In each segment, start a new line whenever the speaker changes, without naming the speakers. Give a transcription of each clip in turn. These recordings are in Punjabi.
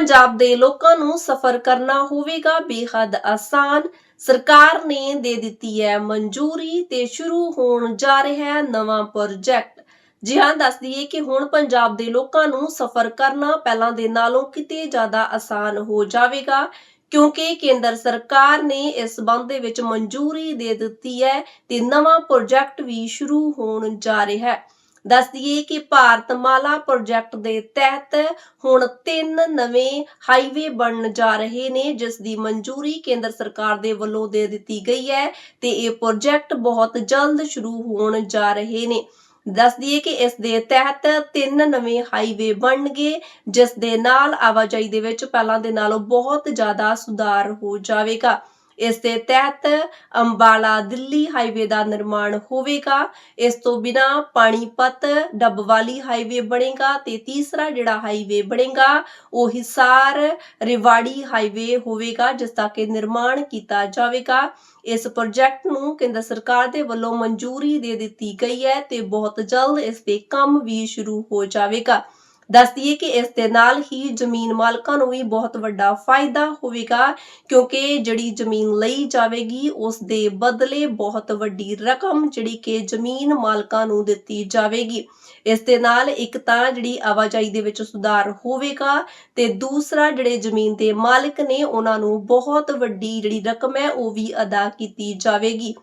ਪੰਜਾਬ ਦੇ ਲੋਕਾਂ ਨੂੰ ਸਫ਼ਰ ਕਰਨਾ ਹੋਵੇਗਾ ਬੇਹੱਦ ਆਸਾਨ। ਸਰਕਾਰ ਨੇ ਦੇ ਦਿੱਤੀ ਹੈ ਮਨਜ਼ੂਰੀ ਤੇ ਸ਼ੁਰੂ ਹੋਣ ਜਾ ਰਿਹਾ ਹੈ ਨਵਾਂ ਪ੍ਰੋਜੈਕਟ। ਜੀ ਹਾਂ ਦੱਸ ਦਈਏ ਕਿ ਹੁਣ ਪੰਜਾਬ ਦੇ ਲੋਕਾਂ ਨੂੰ ਸਫ਼ਰ ਕਰਨਾ ਪਹਿਲਾਂ ਦੇ ਨਾਲੋਂ ਕਿਤੇ ਜ਼ਿਆਦਾ ਆਸਾਨ ਹੋ ਜਾਵੇਗਾ, ਕਿਉਂਕਿ ਕੇਂਦਰ ਸਰਕਾਰ ਨੇ ਇਸ ਸੰਬੰਧ ਦੇ ਵਿੱਚ ਮਨਜ਼ੂਰੀ ਦੇ ਦਿੱਤੀ ਹੈ ਤੇ ਨਵਾਂ ਪ੍ਰੋਜੈਕਟ ਵੀ ਸ਼ੁਰੂ ਹੋਣ ਜਾ ਰਿਹਾ ਹੈ। ਦੱਸ ਦਈਏ ਕਿ ਭਾਰਤਮਾਲਾ ਪ੍ਰੋਜੈਕਟ ਦੇ ਤਹਿਤ ਹੁਣ ਤਿੰਨ ਨਵੇਂ ਹਾਈਵੇ ਬਣਨ ਜਾ ਰਹੇ ਨੇ, ਜਿਸ ਦੀ ਮਨਜ਼ੂਰੀ ਕੇਂਦਰ ਸਰਕਾਰ ਦੇ ਵੱਲੋਂ ਦੇ ਦਿੱਤੀ ਗਈ ਹੈ ਤੇ ਇਹ ਪ੍ਰੋਜੈਕਟ ਬਹੁਤ ਜਲਦ ਸ਼ੁਰੂ ਹੋਣ ਜਾ ਰਹੇ ਨੇ। ਦੱਸ ਦਈਏ ਕਿ ਇਸ ਦੇ ਤਹਿਤ ਤਿੰਨ ਨਵੇਂ ਹਾਈਵੇ ਬਣਨਗੇ, ਜਿਸ ਦੇ ਨਾਲ ਆਵਾਜਾਈ ਦੇ ਵਿੱਚ ਪਹਿਲਾਂ ਦੇ ਨਾਲੋਂ ਬਹੁਤ ਜ਼ਿਆਦਾ ਸੁਧਾਰ ਹੋ ਜਾਵੇਗਾ। ਇਸ ਦੇ ਤਹਿਤ ਅੰਬਾਲਾ ਦਿੱਲੀ ਹਾਈਵੇ ਦਾ ਨਿਰਮਾਣ ਹੋਵੇਗਾ। ਇਸ ਤੋਂ ਬਿਨਾ ਪਾਣੀਪਤ ਡੱਬਵਾਲੀ ਹਾਈਵੇ ਬਣੇਗਾ ਤੇ ਤੀਸਰਾ ਜਿਹੜਾ ਹਾਈਵੇ ਬਣੇਗਾ, ਉਹ ਹਿਸਾਰ ਰਿਵਾੜੀ ਹਾਈਵੇ ਹੋਵੇਗਾ, ਜਿਸ ਦਾ ਕਿ ਨਿਰਮਾਣ ਕੀਤਾ ਜਾਵੇਗਾ। ਇਸ ਪ੍ਰੋਜੈਕਟ ਨੂੰ ਕੇਂਦਰ ਸਰਕਾਰ ਦੇ ਵੱਲੋਂ ਮਨਜ਼ੂਰੀ ਦੇ ਦਿੱਤੀ ਗਈ ਹੈ ਤੇ ਬਹੁਤ ਜਲਦ ਇਸ ਦੇ ਕੰਮ ਵੀ ਸ਼ੁਰੂ ਹੋ ਜਾਵੇਗਾ। ਦੱਸ ਦਈਏ ਕਿ ਇਸ ਦੇ ਨਾਲ ਹੀ ਜ਼ਮੀਨ ਮਾਲਕਾਂ ਨੂੰ ਵੀ ਬਹੁਤ ਵੱਡਾ ਫਾਇਦਾ ਹੋਵੇਗਾ, ਕਿਉਂਕਿ ਜਿਹੜੀ ਜ਼ਮੀਨ ਲਈ ਜਾਵੇਗੀ, ਉਸ ਦੇ ਬਦਲੇ ਬਹੁਤ ਵੱਡੀ ਰਕਮ ਜਿਹੜੀ ਕਿ ਜ਼ਮੀਨ ਮਾਲਕਾਂ ਨੂੰ ਦਿੱਤੀ ਜਾਵੇਗੀ। ਇਸ ਦੇ ਨਾਲ ਇੱਕ ਤਾਂ ਜਿਹੜੀ ਆਵਾਜਾਈ ਦੇ ਵਿੱਚ ਸੁਧਾਰ ਹੋਵੇਗਾ ਤੇ ਦੂਸਰਾ ਜਿਹੜੇ ਜ਼ਮੀਨ ਦੇ ਮਾਲਕ ਨੇ, ਉਹਨਾਂ ਨੂੰ ਬਹੁਤ ਵੱਡੀ ਜਿਹੜੀ ਰਕਮ ਹੈ, ਉਹ ਵੀ ਅਦਾ ਕੀਤੀ ਜਾਵੇਗੀ।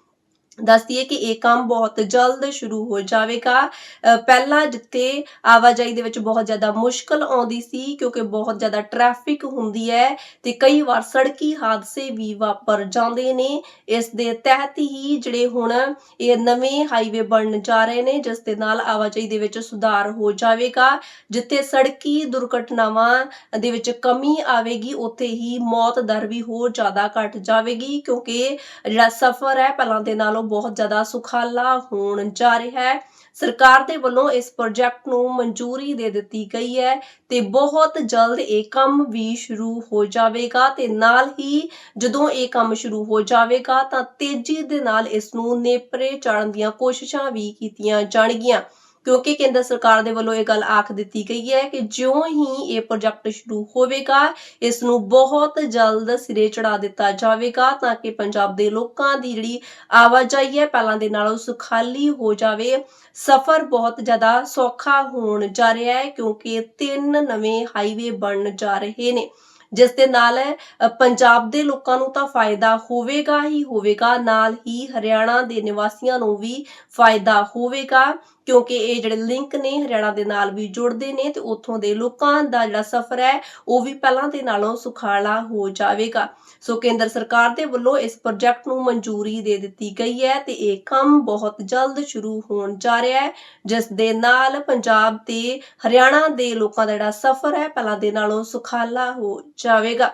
ਦੱਸਦੀਏ ਕਿ ਇਹ ਕੰਮ ਬਹੁਤ ਜਲਦ ਸ਼ੁਰੂ ਹੋ ਜਾਵੇਗਾ। ਪਹਿਲਾਂ ਜਿੱਥੇ ਆਵਾਜਾਈ ਦੇ ਵਿੱਚ ਬਹੁਤ ਜ਼ਿਆਦਾ ਮੁਸ਼ਕਲ ਆਉਂਦੀ ਸੀ, ਕਿਉਂਕਿ ਬਹੁਤ ਜ਼ਿਆਦਾ ਟ੍ਰੈਫਿਕ ਹੁੰਦੀ ਹੈ ਤੇ ਕਈ ਵਾਰ ਸੜਕੀ ਹਾਦਸੇ ਵੀ ਵਾਪਰ ਜਾਂਦੇ ਨੇ। ਇਸ ਦੇ ਤਹਿਤ ਹੀ ਜਿਹੜੇ ਹੁਣ ਇਹ ਨਵੇਂ ਹਾਈਵੇ ਬਣਨ ਜਾ ਰਹੇ ਨੇ, ਜਿਸ ਦੇ ਨਾਲ ਆਵਾਜਾਈ ਦੇ ਵਿੱਚ ਸੁਧਾਰ ਹੋ ਜਾਵੇਗਾ। ਜਿੱਥੇ ਸੜਕੀ ਦੁਰਘਟਨਾਵਾਂ ਦੇ ਵਿੱਚ ਕਮੀ ਆਵੇਗੀ, ਉੱਥੇ ਹੀ ਮੌਤ ਦਰ ਵੀ ਹੋਰ ਜ਼ਿਆਦਾ ਘਟ ਜਾਵੇਗੀ, ਕਿਉਂਕਿ ਜਿਹੜਾ ਸਫ਼ਰ ਹੈ, ਪਹਿਲਾਂ ਦੇ ਨਾਲੋਂ ਬਹੁਤ ਜ਼ਿਆਦਾ ਸੁਖਾਲਾ ਹੋਣ ਜਾ ਰਿਹਾ ਹੈ। ਸਰਕਾਰ ਦੇ ਵੱਲੋਂ ਇਸ ਪ੍ਰੋਜੈਕਟ ਨੂੰ ਮਨਜ਼ੂਰੀ ਦੇ ਦਿੱਤੀ ਗਈ ਹੈ ਤੇ ਬਹੁਤ ਜਲਦ ਇਹ ਕੰਮ ਵੀ ਸ਼ੁਰੂ ਹੋ ਜਾਵੇਗਾ ਤੇ ਨਾਲ ਹੀ ਜਦੋਂ ਇਹ ਕੰਮ ਸ਼ੁਰੂ ਹੋ ਜਾਵੇਗਾ ਤਾਂ ਤੇਜ਼ੀ ਦੇ ਨਾਲ ਇਸ ਨੂੰ ਨੇਪਰੇ ਚਾੜਨ ਦੀਆਂ ਕੋਸ਼ਿਸ਼ਾਂ ਵੀ ਕੀਤੀਆਂ ਜਾਣਗੀਆਂ। ਕਿਉਂਕਿ ਕੇਂਦਰ ਸਰਕਾਰ ਦੇ ਵੱਲੋਂ ਇਹ ਗੱਲ ਆਖ ਦਿੱਤੀ ਗਈ ਹੈ ਕਿ ਜਿਉਂ ਹੀ ਇਹ ਪ੍ਰੋਜੈਕਟ ਸ਼ੁਰੂ ਹੋਵੇਗਾ ਇਸ ਨੂੰ ਬਹੁਤ ਜਲਦ ਸਿਰੇ ਚੜਾ ਦਿੱਤਾ ਜਾਵੇਗਾ ਤਾਂ ਕਿ ਪੰਜਾਬ ਦੇ ਲੋਕਾਂ ਦੀ ਜਿਹੜੀ ਆਵਾਜਾਈ ਹੈ ਪਹਿਲਾਂ ਦੇ ਨਾਲੋਂ ਸੁਖਾਲੀ ਹੋ ਜਾਵੇ। ਸਫ਼ਰ ਬਹੁਤ ਜ਼ਿਆਦਾ ਸੌਖਾ ਹੋਣ ਜਾ ਰਿਹਾ ਹੈ ਕਿਉਂਕਿ ਤਿੰਨ ਨਵੇਂ ਹਾਈਵੇ ਬਣਨ ਜਾ ਰਹੇ ਨੇ। ਜਿਸ ਦੇ ਨਾਲ ਪੰਜਾਬ ਦੇ ਲੋਕਾਂ ਨੂੰ ਤਾਂ ਫਾਇਦਾ ਹੋਵੇਗਾ ਹੀ ਹੋਵੇਗਾ, ਨਾਲ ਹੀ ਹਰਿਆਣਾ ਦੇ ਨਿਵਾਸੀਆਂ ਨੂੰ ਵੀ ਫਾਇਦਾ ਹੋਵੇਗਾ, ਕਿਉਂਕਿ ਇਹ ਜਿਹੜੇ ਲਿੰਕ ਨੇ ਹਰਿਆਣਾ ਦੇ ਨਾਲ ਵੀ ਜੁੜਦੇ ਨੇ ਤੇ ਉੱਥੋਂ ਦੇ ਲੋਕਾਂ ਦਾ ਜਿਹੜਾ ਸਫ਼ਰ ਹੈ, ਉਹ ਵੀ ਪਹਿਲਾਂ ਦੇ ਨਾਲੋਂ ਸੁਖਾਲਾ ਹੋ ਜਾਵੇਗਾ। ਸੋ ਕੇਂਦਰ ਸਰਕਾਰ ਦੇ ਵੱਲੋਂ ਇਸ ਪ੍ਰੋਜੈਕਟ ਨੂੰ ਮਨਜ਼ੂਰੀ ਦੇ ਦਿੱਤੀ ਗਈ ਹੈ ਤੇ ਇਹ ਕੰਮ ਬਹੁਤ ਜਲਦ ਸ਼ੁਰੂ ਹੋਣ ਜਾ ਰਿਹਾ ਹੈ, ਜਿਸ ਦੇ ਨਾਲ ਪੰਜਾਬ ਤੇ ਹਰਿਆਣਾ ਦੇ ਲੋਕਾਂ ਦਾ ਜਿਹੜਾ ਸਫ਼ਰ ਹੈ, ਪਹਿਲਾਂ ਦੇ ਨਾਲੋਂ ਸੁਖਾਲਾ ਹੋ ਜਾਵੇਗਾ